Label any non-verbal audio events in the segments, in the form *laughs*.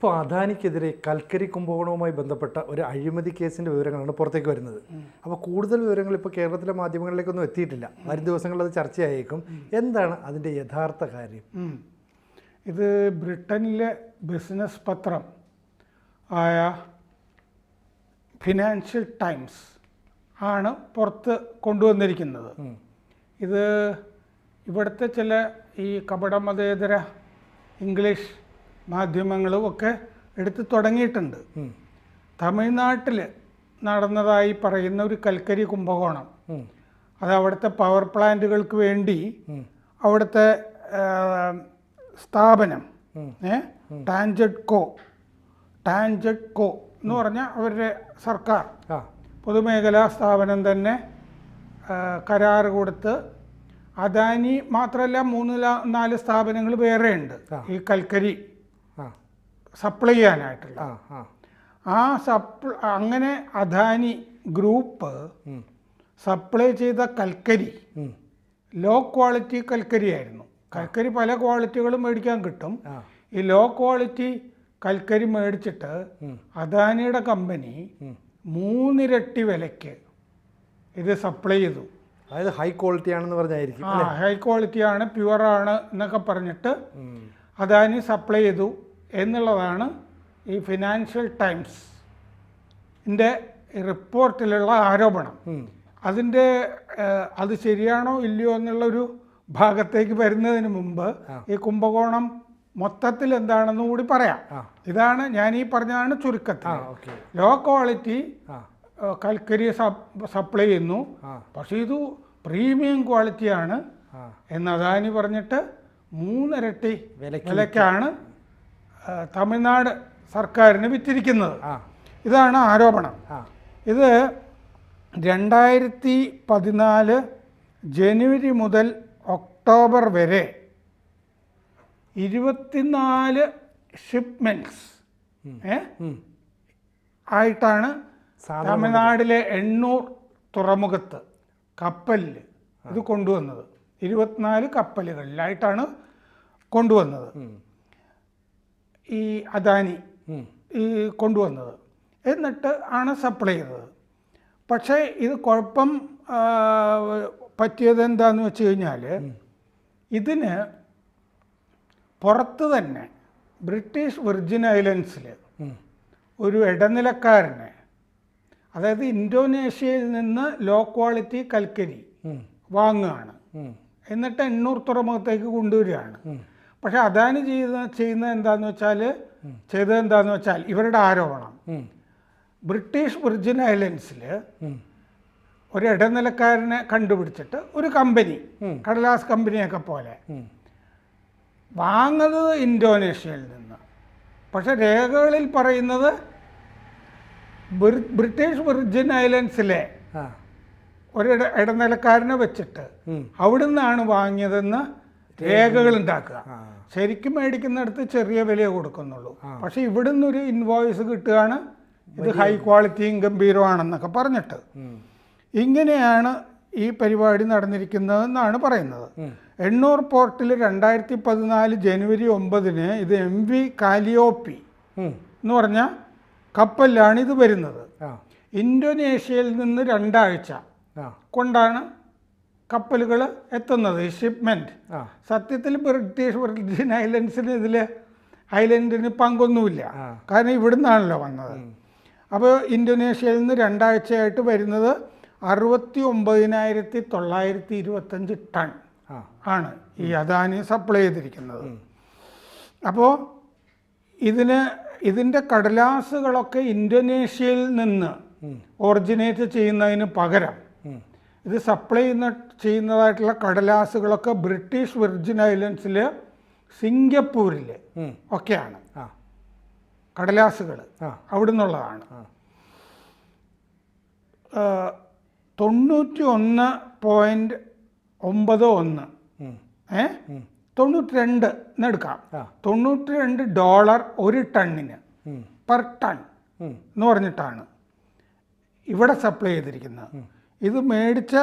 ഇപ്പോൾ അദാനിക്കെതിരെ കൽക്കരി കുംഭകോണവുമായി ബന്ധപ്പെട്ട ഒരു അഴിമതി കേസിന്റെ വിവരങ്ങളാണ് പുറത്തേക്ക് വരുന്നത്. അപ്പോൾ കൂടുതൽ വിവരങ്ങൾ ഇപ്പോൾ കേരളത്തിലെ മാധ്യമങ്ങളിലേക്കൊന്നും എത്തിയിട്ടില്ല. വരും ദിവസങ്ങളിൽ അത് ചർച്ചയായേക്കും. എന്താണ് അതിന്റെ യഥാർത്ഥ കാര്യം? ഇത് ബ്രിട്ടനിലെ ബിസിനസ് പത്രം ആയ ഫിനാൻഷ്യൽ ടൈംസ് ആണ് പുറത്ത് കൊണ്ടുവന്നിരിക്കുന്നത്. ഇത് ഇവിടുത്തെ ചില ഈ കപടമതേതര ഇംഗ്ലീഷ് മാധ്യമങ്ങളും ഒക്കെ എടുത്ത് തുടങ്ങിയിട്ടുണ്ട്. തമിഴ്നാട്ടിൽ നടന്നതായി പറയുന്ന ഒരു കൽക്കരി കുംഭകോണം. അത് അവിടുത്തെ പവർ പ്ലാന്റുകൾക്ക് വേണ്ടി അവിടുത്തെ സ്ഥാപനം ഏ ടാൻജഡ് കോ ടാൻജഡ് കോ എന്ന് പറഞ്ഞാൽ അവരുടെ സർക്കാർ. പൊതുമേഖലാ സ്ഥാപനം തന്നെ കരാറ് കരാർ കൊടുത്ത് അദാനി മാത്രമല്ല മൂന്ന് നാല് സ്ഥാപനങ്ങൾ വേറെയുണ്ട്. ഈ കൽക്കരി. സപ്ലൈ ചെയ്യാനായിട്ടുള്ള. ആ സപ്ല അങ്ങനെ അദാനി ഗ്രൂപ്പ് സപ്ലൈ ചെയ്ത കൽക്കരി ലോ ക്വാളിറ്റി കൽക്കരി ആയിരുന്നു. കൽക്കരി പല ക്വാളിറ്റികളും മേടിക്കാൻ കിട്ടും. ഈ ലോ ക്വാളിറ്റി കൽക്കരി മേടിച്ചിട്ട് അദാനിയുടെ കമ്പനി മൂന്നിരട്ടി വിലയ്ക്ക് ഇത് സപ്ലൈ ചെയ്തു. അതായത് ഹൈ ക്വാളിറ്റി ആണെന്ന് പറഞ്ഞായിരിക്കും ഹൈ ക്വാളിറ്റി ആണ് പ്യുവർ ആണ് എന്നൊക്കെ പറഞ്ഞിട്ട് അദാനി സപ്ലൈ ചെയ്തു. എന്നുള്ളതാണ് ഈ ഫിനാൻഷ്യൽ ടൈംസ് ന്റെ റിപ്പോർട്ടിലുള്ള ആരോപണം. അതിന്റെ അത് ശരിയാണോ ഇല്ലയോ എന്നുള്ളൊരു ഭാഗത്തേക്ക് വരുന്നതിന് മുമ്പ് ഈ കുംഭകോണം മൊത്തത്തിൽ എന്താണെന്ന് കൂടി പറയാം. ഇതാണ് ഞാൻ ഈ പറഞ്ഞതാണ് ചുരുക്കത്തിൽ. ലോ ക്വാളിറ്റി കൽക്കരി സപ്ലൈ ചെയ്യുന്നു. പക്ഷേ ഇത് പ്രീമിയം ക്വാളിറ്റിയാണ് എന്ന് അദാനി പറഞ്ഞിട്ട് മൂന്നിരട്ടി വിലയ്ക്ക് വിലയ്ക്കാണ് തമിഴ്നാട് സർക്കാരിന് വിറ്റിരിക്കുന്നത്. ഇതാണ് ആരോപണം. ഇത് രണ്ടായിരത്തി പതിനാല് ജനുവരി മുതൽ ഒക്ടോബർ വരെ ഇരുപത്തിനാല് ഷിപ്മെന്റ്സ് ആയിട്ടാണ് തമിഴ്നാടിലെ എണ്ണൂർ തുറമുഖത്ത് കപ്പലിൽ ഇത് കൊണ്ടുവന്നത്. ഇരുപത്തിനാല് കപ്പലുകളിലായിട്ടാണ് കൊണ്ടുവന്നത്. ഈ അദാനി. ഈ കൊണ്ടുവന്നത്. എന്നിട്ട് ആണ് സപ്ലൈ ചെയ്തത്. പക്ഷേ ഇത് കുഴപ്പം പറ്റിയത് എന്താണെന്ന് വെച്ച് കഴിഞ്ഞാൽ ഇതിന് പുറത്ത് തന്നെ ബ്രിട്ടീഷ് വിർജിൻ ഐലൻഡ്സിൽ ഒരു ഇടനിലക്കാരനെ അതായത് ഇന്തോനേഷ്യയിൽ നിന്ന് ലോ ക്വാളിറ്റി കൽക്കരി വാങ്ങുകയാണ്. എന്നിട്ട് എണ്ണൂർ തുറമുഖത്തേക്ക് കൊണ്ടുവരികയാണ്. പക്ഷെ അദാനി ചെയ്ത ചെയ്യുന്നത് എന്താന്ന് വെച്ചാൽ ചെയ്തത് എന്താന്ന് വെച്ചാൽ ഇവരുടെ ആരോപണം. ബ്രിട്ടീഷ് വിർജിൻ ഐലൻഡ്സിൽ ഒരു ഇടനിലക്കാരനെ കണ്ടുപിടിച്ചിട്ട് ഒരു കമ്പനി കടലാസ് കമ്പനിയൊക്കെ പോലെ. വാങ്ങുന്നത് ഇന്തോനേഷ്യയിൽ നിന്ന്. പക്ഷെ രേഖകളിൽ പറയുന്നത് ബ്രിട്ടീഷ് വിർജിൻ ഐലൻഡ്സിലെ ഒരു ഇടനിലക്കാരനെ വെച്ചിട്ട്. അവിടുന്നാണ് വാങ്ങിയതെന്ന് രേഖകൾ ഉണ്ടാക്കുക. ശരിക്കും മേടിക്കുന്നിടത്ത് ചെറിയ വില കൊടുക്കുന്നുള്ളൂ. പക്ഷെ ഇവിടുന്ന് ഒരു ഇൻവോയ്സ് കിട്ടുകയാണ്. ഇത് ഹൈ ക്വാളിറ്റിയും ഗംഭീരമാണെന്നൊക്കെ പറഞ്ഞിട്ട്. ഇങ്ങനെയാണ് ഈ പരിപാടി നടന്നിരിക്കുന്നതെന്നാണ് പറയുന്നത്. എണ്ണൂർ പോർട്ടിൽ രണ്ടായിരത്തി പതിനാല് ജനുവരി ഒമ്പതിന് ഇത് എം വി കാലിയോപ്പി എന്ന് പറഞ്ഞ കപ്പലിലാണ് ഇത് വരുന്നത്. ഇന്തോനേഷ്യയിൽ നിന്ന് രണ്ടാഴ്ച കൊണ്ടാണ് കപ്പലുകൾ എത്തുന്നത് ഷിപ്മെന്റ് സത്യത്തിൽ ബ്രിട്ടീഷ് ബ്രിട്ടീഷ് ഐലൻഡ്സിന് ഇതിൽ ഐലൻഡിന് പങ്കൊന്നുമില്ല. കാരണം ഇവിടുന്നാണല്ലോ വന്നത്. അപ്പോൾ ഇന്തോനേഷ്യയിൽ നിന്ന് രണ്ടാഴ്ചയായിട്ട് വരുന്നത് അറുപത്തി ഒമ്പതിനായിരത്തി തൊള്ളായിരത്തി ഇരുപത്തഞ്ച് ടൺ ആണ് ഈ അദാനി സപ്ലൈ ചെയ്തിരിക്കുന്നത്. അപ്പോൾ ഇതിന് ഇതിന്റെ കടലാസുകളൊക്കെ ഇന്തോനേഷ്യയിൽ നിന്ന് ഒറിജിനേറ്റ് ചെയ്യുന്നതിന് പകരം. ഇത് സപ്ലൈ ചെയ്യുന്ന ചെയ്യുന്നതായിട്ടുള്ള കടലാസുകളൊക്കെ ബ്രിട്ടീഷ് വെർജിൻ ഐലൻഡ്സിൽ സിംഗപ്പൂരിൽ. ഒക്കെയാണ്. കടലാസുകൾ അവിടെ നിന്നുള്ളതാണ്. തൊണ്ണൂറ്റി ഒന്ന് പോയിന്റ് ഒമ്പത് ഒന്ന്. ഏ? തൊണ്ണൂറ്റി രണ്ട് എന്നെടുക്കാം തൊണ്ണൂറ്റി രണ്ട് ഡോളർ ഒരു ടണ്ണിന്. പെർ ടൺ എന്ന് പറഞ്ഞിട്ടാണ് ഇവിടെ സപ്ലൈ ചെയ്തിരിക്കുന്നത്. ഇത് മേടിച്ച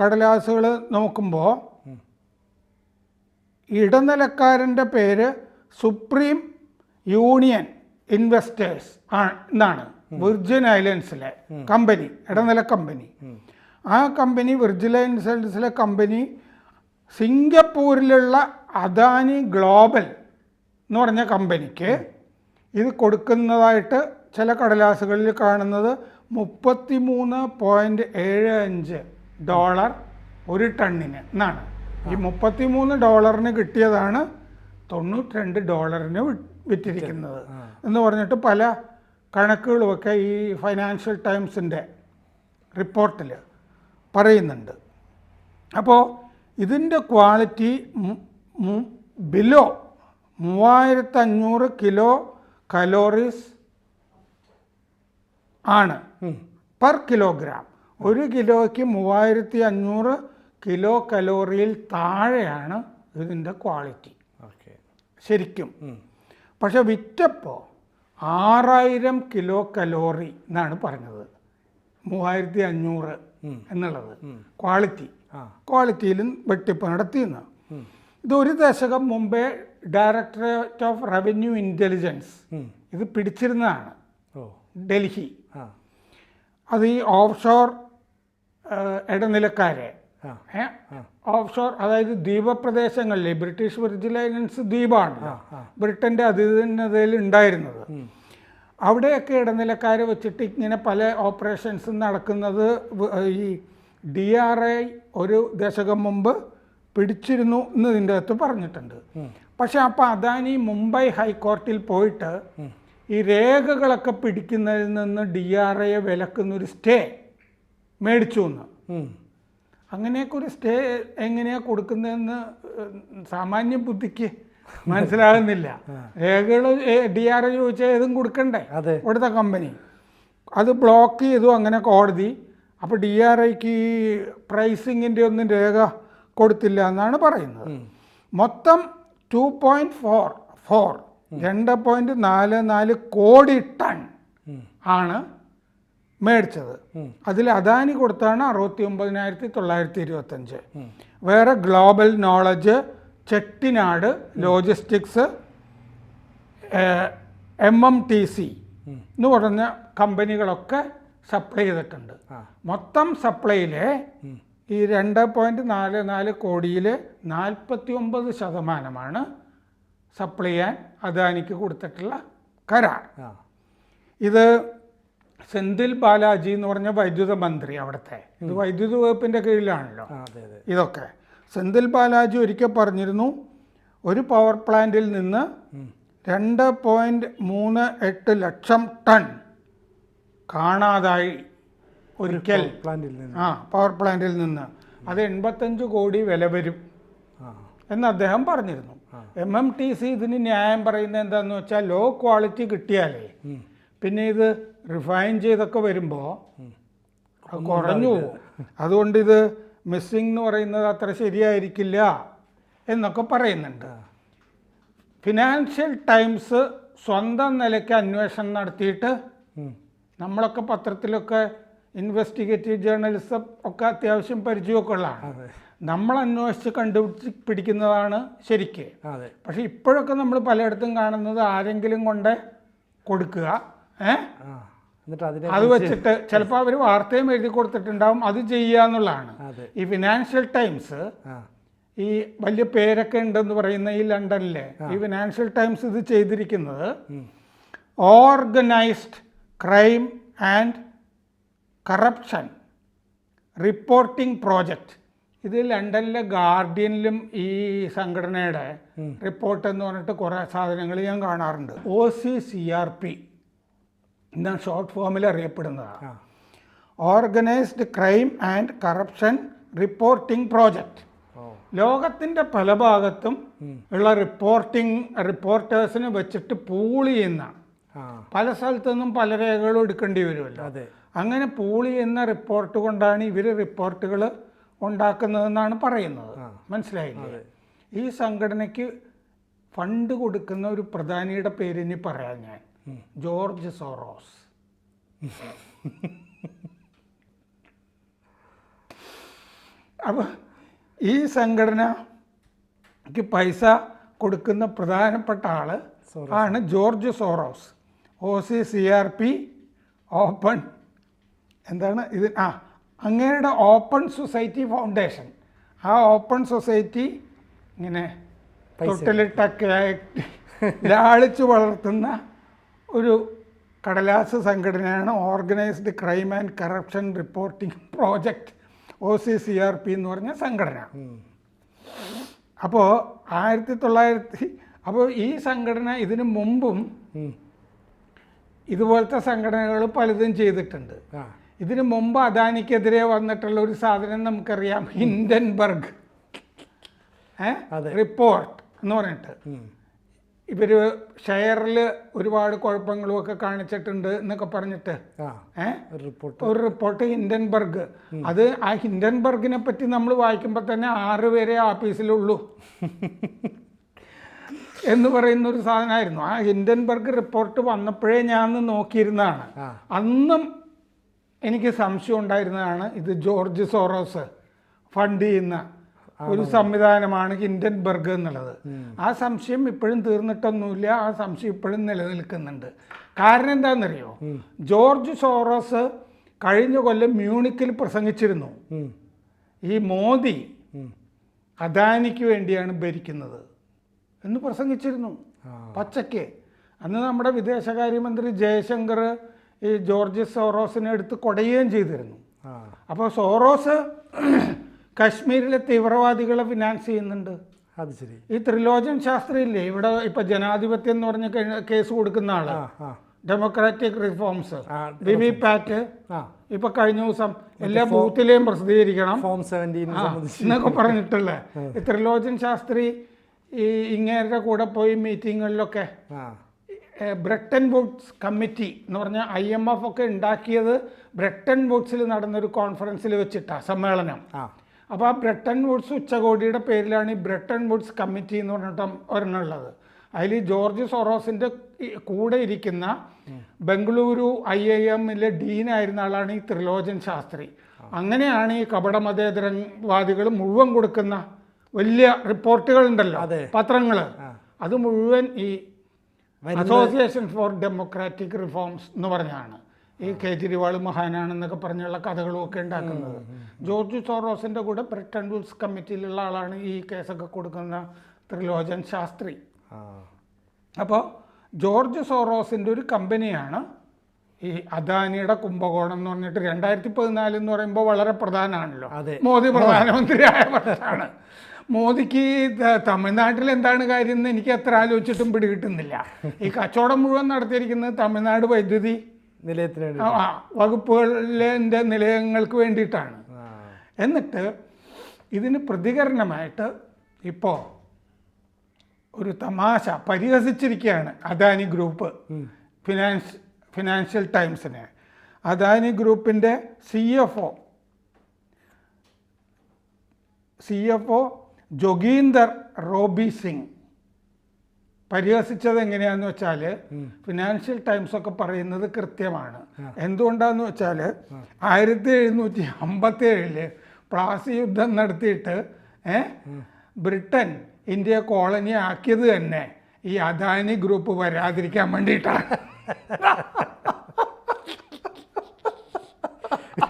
കടലാസുകൾ നോക്കുമ്പോൾ ഇടനിലക്കാരന്റെ പേര് സുപ്രീം യൂണിയൻ ഇൻവെസ്റ്റേഴ്സ് എന്നാണ്. വിർജിൻ ഐലൻഡ്സിലെ കമ്പനി ഇടനില കമ്പനി. ആ കമ്പനി വിർജിൻ ഐലൻഡ്സിലെ കമ്പനി സിംഗപ്പൂരിലുള്ള അദാനി ഗ്ലോബൽ എന്ന് പറഞ്ഞ കമ്പനിക്ക് ഇത് കൊടുക്കുന്നതായിട്ട് ചില കടലാസുകളിൽ കാണുന്നത് മുപ്പത്തി മൂന്ന് പോയിന്റ് ഏഴ് അഞ്ച് ഡോളർ ഒരു ടണ്ണിന് എന്നാണ്. ഈ മുപ്പത്തി മൂന്ന് ഡോളറിന് കിട്ടിയതാണ് തൊണ്ണൂറ്റി രണ്ട് ഡോളറിന് വിറ്റിരിക്കുന്നത്. എന്ന് പറഞ്ഞിട്ട് പല കണക്കുകളുമൊക്കെ ഈ ഫൈനാൻഷ്യൽ ടൈംസിന്റെ റിപ്പോർട്ടിൽ പറയുന്നുണ്ട്. അപ്പോൾ ഇതിന്റെ ക്വാളിറ്റി ബിലോ മൂവായിരത്തഞ്ഞൂറ് കിലോ കലോറീസ് ആണ്. Per kilogram. ഒരു കിലോയ്ക്ക് മൂവായിരത്തി അഞ്ഞൂറ് കിലോ കലോറിയിൽ താഴെയാണ് ഇതിന്റെ ക്വാളിറ്റി. ഓക്കെ. ശരിക്കും. പക്ഷെ വിറ്റപ്പോൾ ആറായിരം കിലോ കലോറി എന്നാണ് പറഞ്ഞത്. മൂവായിരത്തി അഞ്ഞൂറ് എന്നുള്ളത്. ക്വാളിറ്റി. ക്വാളിറ്റിയിലും വെട്ടിപ്പ് നടത്തിയെന്ന് ഇത് ഒരു ദശകം മുമ്പേ ഡയറക്ടറേറ്റ് ഓഫ് റവന്യൂ ഇന്റലിജൻസ് ഇത് പിടിച്ചിരുന്നതാണ്. ഓ. ഡൽഹി. അത് ഈ ഓഫ് ഷോർ ഇടനിലക്കാരെ. ഓഫ് ഷോർ അതായത് ദ്വീപപ്രദേശങ്ങളിലെ ബ്രിട്ടീഷ് വിർജിൻ ഐലൻഡ്സ് ദ്വീപാണ് ബ്രിട്ടന്റെ അതിഥിനതയിൽ ഉണ്ടായിരുന്നത്. അവിടെയൊക്കെ ഇടനിലക്കാരെ വെച്ചിട്ട് ഇങ്ങനെ പല ഓപ്പറേഷൻസ് നടക്കുന്നത് ഈ ഡി ആർ ഐ ഒരു ദശകം മുമ്പ് പിടിച്ചിരുന്നു എന്ന് ഇതിന്റെ അകത്ത് പറഞ്ഞിട്ടുണ്ട്. പക്ഷെ അപ്പോൾ അദാനി മുംബൈ ഹൈക്കോർട്ടിൽ പോയിട്ട് ഈ രേഖകളൊക്കെ പിടിക്കുന്നതിൽ നിന്ന് ഡി ആർ ഐയെ വിലക്കുന്ന ഒരു സ്റ്റേ മേടിച്ചു എന്ന്. അങ്ങനെയൊക്കെ ഒരു സ്റ്റേ എങ്ങനെയാണ് കൊടുക്കുന്നതെന്ന് സാമാന്യ ബുദ്ധിക്ക് മനസ്സിലാകുന്നില്ല. രേഖകൾ ഡി ആർ ഐ ചോദിച്ചാൽ ഏതും കൊടുക്കണ്ടേ? അതെ. ഇവിടുത്തെ കമ്പനി. അത് ബ്ലോക്ക് ചെയ്തു അങ്ങനെ കോടതി. അപ്പോൾ ഡി ആർ ഐക്ക് ഈ പ്രൈസിങ്ങിന്റെ ഒന്നും രേഖ കൊടുത്തില്ല എന്നാണ് പറയുന്നത്. മൊത്തം ടു പോയിന്റ് ഫോർ ഫോർ രണ്ട് പോയിന്റ് നാല് നാല് കോടി ടൺ ആണ് മേടിച്ചത്. അതിൽ അദാനി കൊടുത്താണ് അറുപത്തി ഒമ്പതിനായിരത്തി തൊള്ളായിരത്തി ഇരുപത്തഞ്ച് വേറെ global knowledge Chettinad logistics M M T C എന്ന് പറഞ്ഞ കമ്പനികളൊക്കെ സപ്ലൈ ചെയ്തിട്ടുണ്ട്. മൊത്തം സപ്ലൈയിലെ ഈ രണ്ട് പോയിന്റ് നാല് നാല് കോടിയിൽ നാൽപ്പത്തി ഒമ്പത് ശതമാനമാണ് സപ്ലൈ ചെയ്യാൻ അദാനിക്ക് കൊടുത്തിട്ടുള്ള കരാർ. ഇത് സെന്തിൽ ബാലാജി എന്ന് പറഞ്ഞ വൈദ്യുത മന്ത്രി അവിടുത്തെ. ഇത് വൈദ്യുത വകുപ്പിന്റെ കീഴിലാണല്ലോ. ഇതൊക്കെ. സെന്തിൽ ബാലാജി ഒരിക്കൽ പറഞ്ഞിരുന്നു ഒരു പവർ പ്ലാന്റിൽ നിന്ന് രണ്ട് പോയിന്റ് മൂന്ന് എട്ട് ലക്ഷം ടൺ കാണാതായി ഒരിക്കൽ. പ്ലാന്റിൽ നിന്ന്. ആ പവർ പ്ലാന്റിൽ നിന്ന്. അത് എൺപത്തഞ്ച് കോടി വില വരും എന്ന് അദ്ദേഹം പറഞ്ഞിരുന്നു. എം എം ടി സി ഇതിന് ന്യായം പറയുന്നത് എന്താണെന്ന് വെച്ചാൽ ലോ ക്വാളിറ്റി കിട്ടിയാലേ പിന്നെ ഇത് റിഫൈൻ ചെയ്തൊക്കെ വരുമ്പോൾ കുറഞ്ഞു അതുകൊണ്ട് ഇത് മിസ്സിംഗ് എന്ന് പറയുന്നത് അത്ര ശരിയായിരിക്കില്ല എന്നൊക്കെ പറയുന്നുണ്ട്. ഫിനാൻഷ്യൽ ടൈംസ് സ്വന്തം നിലയ്ക്ക് അന്വേഷണം നടത്തിയിട്ട് നമ്മളൊക്കെ പത്രത്തിലൊക്കെ ഇൻവെസ്റ്റിഗേറ്റീവ് ജേർണലിസം ഒക്കെ അത്യാവശ്യം പരിചയമൊക്കെ ഉള്ളതാണ്. നമ്മൾ അന്വേഷിച്ച് കണ്ടുപിടിച്ച് പിടിക്കുന്നതാണ് ശരിക്ക്. അതെ. പക്ഷെ ഇപ്പോഴൊക്കെ നമ്മൾ പലയിടത്തും കാണുന്നത് ആരെങ്കിലും കൊണ്ട് കൊടുക്കുക ഏ? എന്നിട്ട് അതിനെ അത് വെച്ചിട്ട് ചിലപ്പോൾ അവർ വാർത്തയും എഴുതി കൊടുത്തിട്ടുണ്ടാവും അത് ചെയ്യുക എന്നുള്ളതാണ്. ഈ ഫിനാൻഷ്യൽ ടൈംസ് ഈ വലിയ പേരൊക്കെ ഉണ്ടെന്ന് പറയുന്ന ഈ ലണ്ടനിലെ ഈ ഫിനാൻഷ്യൽ ടൈംസ് ഇത് ചെയ്തിരിക്കുന്നത് organised crime and corruption reporting project ഇത് ലണ്ടനിലെ ഗാർഡിയനിലും ഈ സംഘടനയുടെ റിപ്പോർട്ട് എന്ന് പറഞ്ഞിട്ട് കുറേ സാധനങ്ങൾ ഞാൻ കാണാറുണ്ട്. O C C R P എന്ന ഷോർട്ട് ഫോമിൽ അറിയപ്പെടുന്നതാണ് organised crime and corruption reporting project ലോകത്തിന്റെ ലോകത്തിന്റെ പല ഭാഗത്തും ഉള്ള റിപ്പോർട്ടിംഗ് റിപ്പോർട്ടേഴ്സിനെ വെച്ചിട്ട് പൂൾ ചെയ്യുന്ന പല സ്ഥലത്തു നിന്നും പല രേഖകളും എടുക്കേണ്ടി വരുമല്ലോ. അങ്ങനെ പൂൾ ചെയ്യുന്ന റിപ്പോർട്ട് കൊണ്ടാണ് ഇവർ റിപ്പോർട്ടുകൾ ഉണ്ടാക്കുന്നതെന്നാണ് പറയുന്നത്. മനസ്സിലായില്ലേ? ഈ സംഘടനയ്ക്ക് ഫണ്ട് കൊടുക്കുന്ന ഒരു പ്രധാനിയുടെ പേര് ഇനി പറയാം ഞാൻ. George Soros. അപ്പോൾ ഈ സംഘടനക്ക് പൈസ കൊടുക്കുന്ന പ്രധാനപ്പെട്ട ആൾ ആണ് George Soros. O C C R P open. എന്താണ് ഇത്? ആ അങ്ങയുടെ ഓപ്പൺ സൊസൈറ്റി ഫൗണ്ടേഷൻ. ആ ഓപ്പൺ സൊസൈറ്റി ഇങ്ങനെ തൊട്ടിലിട്ടൊക്കെ ലാളിച്ചു വളർത്തുന്ന ഒരു കടലാസ് സംഘടനയാണ് organised crime and corruption reporting project O C C R P എന്ന് പറഞ്ഞ സംഘടന. അപ്പോൾ ആയിരത്തി തൊള്ളായിരത്തി അപ്പോൾ ഈ സംഘടന ഇതിനു മുമ്പും ഇതുപോലത്തെ സംഘടനകൾ പലതും ചെയ്തിട്ടുണ്ട്. ഇതിനു മുമ്പ് അദാനിക്കെതിരെ വന്നിട്ടുള്ള ഒരു സാധനം നമുക്കറിയാം. ഹിൻഡൻബർഗ്. റിപ്പോർട്ട് എന്ന് പറഞ്ഞിട്ട്. ഇവർ ഷെയറിൽ ഒരുപാട് കുഴപ്പങ്ങളും ഒക്കെ കാണിച്ചിട്ടുണ്ട് എന്നൊക്കെ പറഞ്ഞിട്ട്. റിപ്പോർട്ട്. ഒരു റിപ്പോർട്ട് ഹിൻഡൻബർഗ്. അത് ആ ഹിൻഡൻബർഗിനെ പറ്റി നമ്മൾ വായിക്കുമ്പോൾ തന്നെ ആറ് പേരെ ആഫീസിലുള്ളൂ *laughs* എന്ന് പറയുന്ന ഒരു സാധനമായിരുന്നു. ആ ഹിൻഡൻബർഗ് റിപ്പോർട്ട് വന്നപ്പോഴേ ഞാൻ നോക്കിയിരുന്നതാണ്. അന്നും എനിക്ക് സംശയം ഉണ്ടായിരുന്നതാണ് ഇത് ജോർജ് സോറോസ് ഫണ്ട് ചെയ്യുന്ന ഒരു സംവിധാനമാണ് ഹിൻഡൻബർഗ് എന്നുള്ളത്. ആ സംശയം ഇപ്പോഴും തീർന്നിട്ടൊന്നുമില്ല. ആ സംശയം ഇപ്പോഴും നിലനിൽക്കുന്നുണ്ട്. കാരണം എന്താണെന്നറിയോ? ജോർജ് സോറോസ് കഴിഞ്ഞ കൊല്ലം മ്യൂണിക്കിൽ പ്രസംഗിച്ചിരുന്നു. ഈ മോദി. അദാനിക്ക് വേണ്ടിയാണ് ഭരിക്കുന്നത് എന്ന് പ്രസംഗിച്ചിരുന്നു. പച്ചയ്ക്ക്. അന്ന് നമ്മുടെ വിദേശകാര്യമന്ത്രി ജയശങ്കർ ഈ ജോർജ് സോറോസിനെ എടുത്ത് കൊടയുകയും ചെയ്തിരുന്നു. അപ്പോൾ സോറോസ് കശ്മീരിലെ തീവ്രവാദികളെ ഫിനാൻസ് ചെയ്യുന്നുണ്ട്. അത് ശരി. ഈ ത്രിലോചൻ ശാസ്ത്രി ഇല്ലേ ഇവിടെ ഇപ്പൊ ജനാധിപത്യം എന്ന് പറഞ്ഞ കേസ് കൊടുക്കുന്ന ആൾ. ഡെമോക്രാറ്റിക് റിഫോംസ് ബിബി വി വി പാറ്റ് ഇപ്പൊ കഴിഞ്ഞ ദിവസം എല്ലാ ബൂത്തിലെയും പ്രസിദ്ധീകരിക്കണം. ഫോം സെവന്റീൻ എന്നൊക്കെ പറഞ്ഞിട്ടുള്ള ഈ ത്രിലോചൻ ശാസ്ത്രി ഈ ഇങ്ങേരുടെ കൂടെ പോയി മീറ്റിങ്ങുകളിലൊക്കെ ബ്രെട്ടൻ വുഡ്സ് കമ്മിറ്റി എന്ന് പറഞ്ഞാൽ ഐ എം എഫ് ഒക്കെ ഉണ്ടാക്കിയത് ബ്രിട്ടൻ വുഡ്സിൽ നടന്നൊരു കോൺഫറൻസിൽ വെച്ചിട്ടാണ് സമ്മേളനം. അപ്പോൾ ആ ബ്രിട്ടൻ വുഡ്സ് ഉച്ചകോടിയുടെ പേരിലാണ് ഈ ബ്രിട്ടൻ വുഡ്സ് കമ്മിറ്റി എന്ന് പറഞ്ഞിട്ട് ഒരെണ്ണം ഉള്ളത് അതിൽ ജോർജ് സൊറോസിന്റെ കൂടെ ഇരിക്കുന്ന ബംഗളൂരു ഐ ഐ എമ്മിലെ ഡീനായിരുന്ന ആളാണ് ഈ ത്രിലോചൻ ശാസ്ത്രി. അങ്ങനെയാണ് ഈ കപട മതേതരവാദികൾ മുഴുവൻ കൊടുക്കുന്ന വലിയ റിപ്പോർട്ടുകൾ ഉണ്ടല്ലോ പത്രങ്ങൾ. അത് മുഴുവൻ ഈ അസോസിയേഷൻ ഫോർ ഡെമോക്രാറ്റിക് റിഫോംസ് എന്ന് പറഞ്ഞാണ്. ഈ കേജ്രിവാൾ മഹാനാണെന്നൊക്കെ പറഞ്ഞുള്ള കഥകളും ഒക്കെ ഉണ്ടാക്കുന്നത്. ജോർജ് സോറോസിന്റെ കൂടെ ബ്രിട്ടൻ റൂൾസ് കമ്മിറ്റിയിലുള്ള ആളാണ് ഈ കേസൊക്കെ കൊടുക്കുന്ന ത്രിലോചൻ ശാസ്ത്രി. അപ്പോൾ ജോർജ് സോറോസിന്റെ ഒരു കമ്പനിയാണ് ഈ അദാനിയുടെ കുംഭകോണം എന്ന് പറഞ്ഞിട്ട് രണ്ടായിരത്തി പതിനാല് എന്ന് പറയുമ്പോൾ വളരെ പ്രധാനമാണല്ലോ. മോദി പ്രധാനമന്ത്രിയായ വർഷമാണ്. മോദിക്ക് തമിഴ്നാട്ടിൽ എന്താണ് കാര്യം എന്ന് എനിക്ക് എത്ര ആലോചിച്ചിട്ടും പിടികിട്ടുന്നില്ല. ഈ കച്ചവടം മുഴുവൻ നടത്തിയിരിക്കുന്നത് തമിഴ്നാട് വൈദ്യുതി നിലയത്തിന് വകുപ്പുകളിലെ നിലയങ്ങൾക്ക് വേണ്ടിയിട്ടാണ്. എന്നിട്ട് ഇതിന് പ്രതികരണമായിട്ട് ഇപ്പോൾ ഒരു തമാശ പരിഹസിച്ചിരിക്കുകയാണ് അദാനി ഗ്രൂപ്പ്. ഫിനാൻസ് ഫിനാൻഷ്യൽ ടൈംസിന് അദാനി ഗ്രൂപ്പിന്റെ C F O C F O Joginder Robbie Singh. പരിഹസിച്ചത് എങ്ങനെയാന്ന് വെച്ചാൽ ഫിനാൻഷ്യൽ ടൈംസ് ഒക്കെ പറയുന്നത് കൃത്യമാണ്. എന്തുകൊണ്ടാന്ന് വെച്ചാൽ ആയിരത്തി എഴുന്നൂറ്റി അമ്പത്തി ഏഴിൽ പ്ലാസി യുദ്ധം നടത്തിയിട്ട് ഏ? ബ്രിട്ടൻ ഇന്ത്യ കോളനി ആക്കിയത് തന്നെ ഈ അദാനി ഗ്രൂപ്പ് വരാതിരിക്കാൻ വേണ്ടിയിട്ടാണ്. *laughs*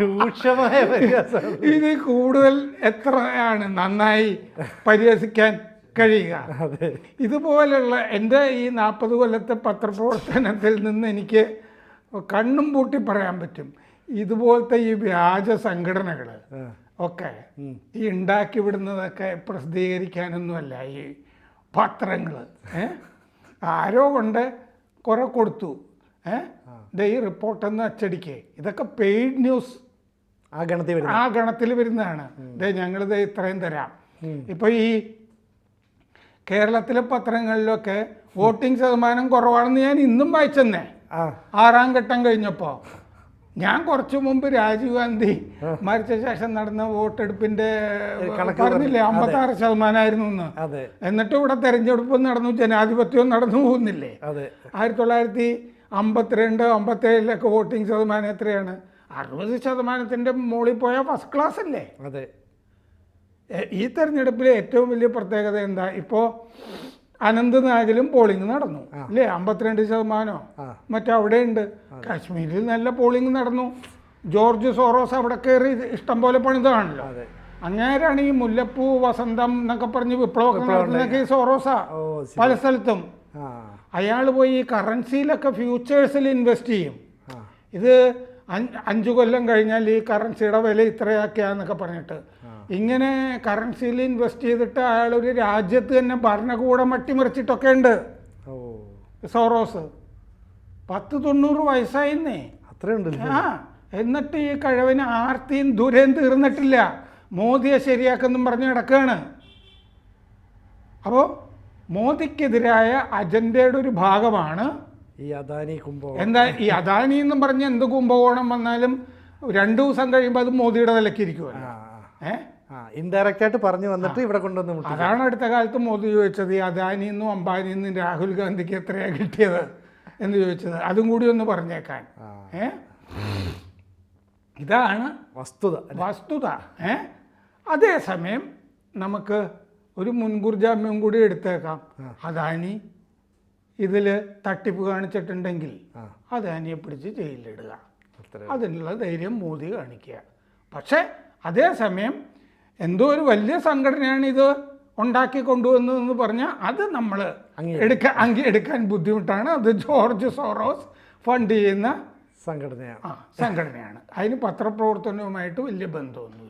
രൂക്ഷമായ പരിഹാസം. ഇത് കൂടുതൽ എത്രയാണ് നന്നായി പരിഹസിക്കാൻ കഴിയുക? ഇതുപോലെയുള്ള എന്റെ ഈ നാൽപ്പത് കൊല്ലത്തെ പത്രപ്രവർത്തനത്തിൽ നിന്ന് എനിക്ക് കണ്ണും പൂട്ടി പറയാൻ പറ്റും. ഇതുപോലത്തെ ഈ വ്യാജ സംഘടനകൾ. ഒക്കെ ഈ ഉണ്ടാക്കി വിടുന്നതൊക്കെ പ്രസിദ്ധീകരിക്കാനൊന്നുമല്ല ഈ പത്രങ്ങൾ. ഏ? ആരോ കൊണ്ട് കുറെ കൊടുത്തു. ഏ? റിപ്പോർട്ട് എന്ന് റിപ്പോർട്ടെന്ന് അച്ചടിക്ക്. ഇതൊക്കെ പെയ്ഡ് ന്യൂസ് ആ ഗണത്തിൽ ആ ഗണത്തിൽ വരുന്നതാണ്. ദേ ഞങ്ങളിത് ഇത്രയും തരാം. ഇപ്പൊ ഈ കേരളത്തിലെ പത്രങ്ങളിലൊക്കെ വോട്ടിംഗ് ശതമാനം കുറവാണെന്ന് ഞാൻ ഇന്നും വായിച്ചെന്നേ. ആറാം ഘട്ടം കഴിഞ്ഞപ്പോൾ ഞാൻ കുറച്ചു മുമ്പ് രാജീവ് ഗാന്ധി മരിച്ച ശേഷം നടന്ന വോട്ടെടുപ്പിന്റെ പറഞ്ഞില്ലേ? പറഞ്ഞു. അമ്പത്തി ആറ് ശതമാനമായിരുന്നു എന്ന്. എന്നിട്ട് ഇവിടെ തെരഞ്ഞെടുപ്പ് നടന്നു ജനാധിപത്യവും നടന്നു പോകുന്നില്ലേ? ആയിരത്തി തൊള്ളായിരത്തി അമ്പത്തിരണ്ട് അമ്പത്തേഴിലൊക്കെ വോട്ടിംഗ് ശതമാനം എത്രയാണ്? അറുപത് ശതമാനത്തിന്റെ മുകളിൽ പോയാൽ ഫസ്റ്റ് ക്ലാസ് അല്ലേ? അതെ. ഈ തെരഞ്ഞെടുപ്പിലെ ഏറ്റവും വലിയ പ്രത്യേകത എന്താ? ഇപ്പോൾ അനന്ത്നാഗിലും പോളിംഗ് നടന്നു അല്ലേ? അമ്പത്തിരണ്ട് ശതമാനോ? ആ. മറ്റവിടെ ഉണ്ട് കാശ്മീരിൽ നല്ല പോളിംഗ് നടന്നു. ജോർജ് സോറോസ് അവിടെ കയറി ഇഷ്ടം പോലെ പണിതാണല്ലോ. അങ്ങേരാണ് ഈ മുല്ലപ്പൂ വസന്തം എന്നൊക്കെ പറഞ്ഞ് വിപ്ലവം നടത്തുന്നൊക്കെ ഈ സോറോസാ. പല സ്ഥലത്തും. അയാൾ പോയി ഈ കറൻസിയിലൊക്കെ ഫ്യൂച്ചേഴ്സിൽ ഇൻവെസ്റ്റ് ചെയ്യും. ഇത് അഞ്ച് കൊല്ലം കഴിഞ്ഞാൽ ഈ കറൻസിയുടെ വില ഇത്രയാക്കിയാന്നൊക്കെ പറഞ്ഞിട്ട്. ഇങ്ങനെ കറൻസിയിൽ ഇൻവെസ്റ്റ് ചെയ്തിട്ട് അയാൾ ഒരു രാജ്യത്ത് തന്നെ ഭരണകൂടം അട്ടിമറിച്ചിട്ടൊക്കെ ഉണ്ട്. സോറോസ്. പത്ത് തൊണ്ണൂറ് വയസ്സായിന്നേ. അത്രയുണ്ട് ആ. എന്നിട്ട് ഈ കഴിവിന് ആർത്തിയും ദുരയും തീർന്നിട്ടില്ല. മോദിയെ ശരിയാക്കെന്നും പറഞ്ഞ് കിടക്കുകയാണ് അപ്പോൾ മോദിക്കെതിരായ അജണ്ടയുടെ ഒരു ഭാഗമാണ് ഈ അദാനി കുംഭകോണം. എന്താ ഈ അദാനി എന്നും പറഞ്ഞ് എന്ത് കുംഭകോണം വന്നാലും രണ്ടു ദിവസം കഴിയുമ്പോൾ അത് മോദിയുടെ നിലക്കിരിക്കുമല്ലോ ഏ? ഇൻഡയറക്റ്റ് ആയിട്ട് പറഞ്ഞു വന്നിട്ട് ഇവിടെ കൊണ്ടുവന്ന് അതാണ് അടുത്ത കാലത്ത് മോദി ചോദിച്ചത് ഈ അദാനി എന്നും അംബാനി എന്നും രാഹുൽ ഗാന്ധിക്ക് എത്രയാണ് കിട്ടിയത് എന്ന് ചോദിച്ചത്. അതും കൂടി ഒന്ന് പറഞ്ഞേക്കാൻ. ഏ? ഇതാണ് വസ്തുത വസ്തുത ഏ? അതേസമയം നമുക്ക് ഒരു മുൻകൂർ ജാമ്യം കൂടി എടുത്തേക്കാം. അദാനി ഇതിൽ തട്ടിപ്പ് കാണിച്ചിട്ടുണ്ടെങ്കിൽ. അദാനിയെ പിടിച്ച് ജയിലിലിടുക. അതിനുള്ള ധൈര്യം മോദി കാണിക്കുക. പക്ഷേ അതേസമയം എന്തോ ഒരു വലിയ സംഘടനയാണ് ഇത് ഉണ്ടാക്കി കൊണ്ടുവന്നതെന്ന് പറഞ്ഞാൽ അത് നമ്മൾ. എടുക്കാൻ അങ്കി എടുക്കാൻ ബുദ്ധിമുട്ടാണ്. അത് ജോർജ് സോറോസ് ഫണ്ട് ചെയ്യുന്ന സംഘടനയാണ്. സംഘടനയാണ്. അതിന് പത്രപ്രവർത്തനവുമായിട്ട് വലിയ ബന്ധമൊന്നുമില്ല.